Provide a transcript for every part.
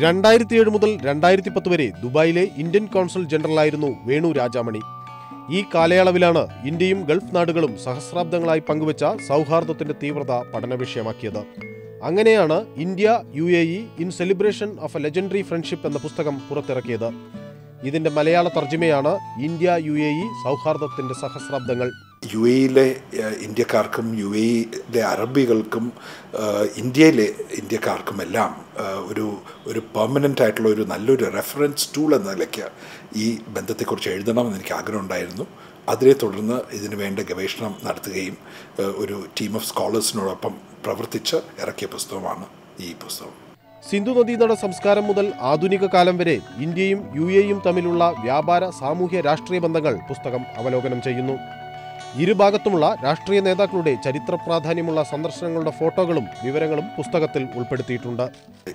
രണ്ടായിരത്തി ഏഴ് മുതൽ രണ്ടായിരത്തി പത്ത് വരെ ദുബായിലെ ഇന്ത്യൻ കോൺസുൽ ജനറലായിരുന്നു വേണു രാജാമണി. ഈ കാലയളവിലാണ് ഇന്ത്യയും ഗൾഫ് നാടുകളും സഹസ്രാബ്ദങ്ങളായി പങ്കുവച്ച സൗഹാർദ്ദത്തിന്റെ തീവ്രത പഠന വിഷയമാക്കിയത് അങ്ങനെയാണ് India U A E in celebration of a legendary friendship എന്ന പുസ്തകം പുറത്തിറക്കിയത്. ഇതിന്റെ മലയാള തർജിമയാണ് ഇന്ത്യ യു എ ഇ സൗഹാർദ്ദത്തിന്റെ സഹസ്രാബ്ദങ്ങൾ. യു എയിലെ ഇന്ത്യക്കാർക്കും യു എയിലെ അറബികൾക്കും ഇന്ത്യയിലെ ഇന്ത്യക്കാർക്കുമെല്ലാം ഒരു ഒരു പെർമനന്റ് ആയിട്ടുള്ള ഒരു നല്ലൊരു റെഫറൻസ് ടൂൾ എന്ന നിലയ്ക്ക് ഈ ബന്ധത്തെക്കുറിച്ച് എഴുതണമെന്ന് എനിക്ക് ആഗ്രഹമുണ്ടായിരുന്നു. അതിനെ തുടർന്ന് ഇതിനു വേണ്ട ഗവേഷണം നടത്തുകയും ഒരു ടീം ഓഫ് സ്കോളേഴ്സിനോടൊപ്പം പ്രവർത്തിച്ച് ഇറക്കിയ പുസ്തകമാണ് ഈ പുസ്തകം. സിന്ധു നദീതട സംസ്കാരം മുതൽ ആധുനിക കാലം വരെ ഇന്ത്യയും യു എയും തമ്മിലുള്ള വ്യാപാര സാമൂഹ്യ രാഷ്ട്രീയ ബന്ധങ്ങൾ പുസ്തകം അവലോകനം ചെയ്യുന്നു. ഇരുഭാഗത്തുമുള്ള രാഷ്ട്രീയ നേതാക്കളുടെ ചരിത്ര പ്രാധാന്യമുള്ള സന്ദർശനങ്ങളുടെ ഫോട്ടോകളും വിവരങ്ങളും പുസ്തകത്തിൽ ഉൾപ്പെടുത്തിയിട്ടുണ്ട്.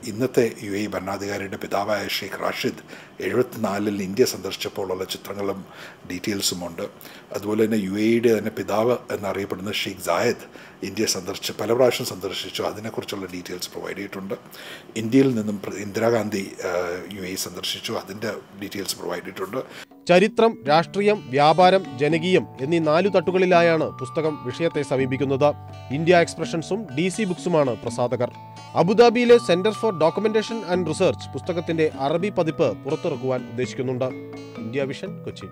ഇന്നത്തെ യു എ ഭരണാധികാരിയുടെ പിതാവായ ഷെയ്ഖ് റാഷിദ് എഴുപത്തിനാലിൽ ഇന്ത്യ സന്ദർശിച്ചപ്പോഴുള്ള ചിത്രങ്ങളും ഡീറ്റെയിൽസും ഉണ്ട്. അതുപോലെ തന്നെ യു എയുടെ തന്നെ പിതാവ് എന്നറിയപ്പെടുന്ന ഷെയ്ഖ് സായദ് ഇന്ത്യ സന്ദർശിച്ച് പല പ്രാവശ്യം സന്ദർശിച്ചു. അതിനെക്കുറിച്ചുള്ള ഡീറ്റെയിൽസ് പ്രൊവൈഡ് ചെയ്തിട്ടുണ്ട്. ഇന്ത്യയിൽ നിന്നും ഇന്ദിരാഗാന്ധി യു എ സന്ദർശിച്ചു. അതിന്റെ ഡീറ്റെയിൽസ് പ്രൊവൈഡ് ചെയ്തിട്ടുണ്ട്. ചരിത്രം രാഷ്ട്രീയം വ്യാപാരം ജനകീയം എന്നീ നാലു തട്ടുകളിലായാണ് പുസ്തകം വിഷയത്തെ സമീപിക്കുന്നത്. ഇന്ത്യ എക്സ്പ്രഷൻസും ഡി സി ബുക്സുമാണ് പ്രസാധകർ. അബുദാബിയിലെ centre for documentation and research പുസ്തകത്തിന്റെ അറബി പതിപ്പ് പുറത്തിറക്കുവാൻ ഉദ്ദേശിക്കുന്നുണ്ട്. India vision Kochi.